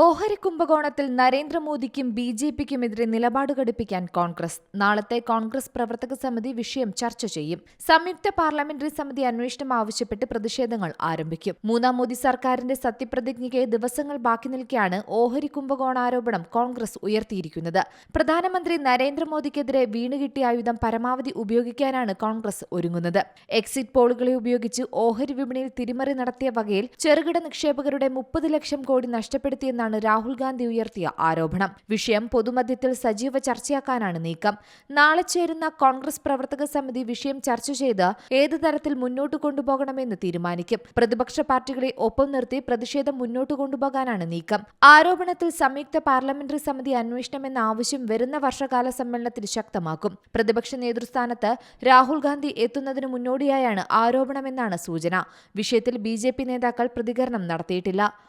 ഓഹരി കുംഭകോണത്തിൽ നരേന്ദ്രമോദിക്കും B J പിക്കുമെതിരെ നിലപാട് ഘടിപ്പിക്കാൻ കോൺഗ്രസ്. നാളത്തെ കോൺഗ്രസ് പ്രവർത്തക സമിതി വിഷയം ചർച്ച ചെയ്യും. സംയുക്ത പാർലമെന്ററി സമിതി അന്വേഷണം ആവശ്യപ്പെട്ട് പ്രതിഷേധങ്ങൾ ആരംഭിക്കും. മൂന്നാം മോദി സർക്കാരിന്റെ സത്യപ്രതിജ്ഞയ്ക്ക് ദിവസങ്ങൾ ബാക്കി നിൽക്കെയാണ് ഓഹരി കുംഭകോണാരോപണം കോൺഗ്രസ് ഉയർത്തിയിരിക്കുന്നത്. പ്രധാനമന്ത്രി നരേന്ദ്രമോദിക്കെതിരെ വീണുകിട്ടിയ ആയുധം പരമാവധി ഉപയോഗിക്കാനാണ് കോൺഗ്രസ് ഒരുങ്ങുന്നത്. എക്സിറ്റ് പോളുകളെ ഉപയോഗിച്ച് ഓഹരി വിപണിയിൽ തിരിമറി നടത്തിയ വകയിൽ ചെറുകിട നിക്ഷേപകരുടെ മുപ്പത് ലക്ഷം കോടി നഷ്ടപ്പെടുത്തിയെന്നാണ് രാഹുൽ ഗാന്ധി ഉയർത്തിയ ആരോപണം. വിഷയം പൊതുമധ്യത്തിൽ സജീവ ചർച്ചയാക്കാനാണ് നീക്കം. നാളെ ചേരുന്ന കോൺഗ്രസ് പ്രവർത്തക സമിതി വിഷയം ചർച്ച ചെയ്ത് ഏത് തരത്തിൽ മുന്നോട്ട് കൊണ്ടുപോകണമെന്ന് തീരുമാനിക്കും. പ്രതിപക്ഷ പാർട്ടികളെ ഒപ്പം നിർത്തി പ്രതിഷേധം മുന്നോട്ട് കൊണ്ടുപോകാനാണ് നീക്കം. ആരോപണത്തിൽ സംയുക്ത പാർലമെന്ററി സമിതി അന്വേഷണമെന്ന ആവശ്യം വരുന്ന വർഷകാല സമ്മേളനത്തിൽ ശക്തമാക്കും. പ്രതിപക്ഷ നേതൃസ്ഥാനത്ത് രാഹുൽ ഗാന്ധി എത്തുന്നതിന് മുന്നോടിയായാണ് ആരോപണമെന്നാണ് സൂചന. വിഷയത്തിൽ ബി നേതാക്കൾ പ്രതികരണം നടത്തിയിട്ടില്ല.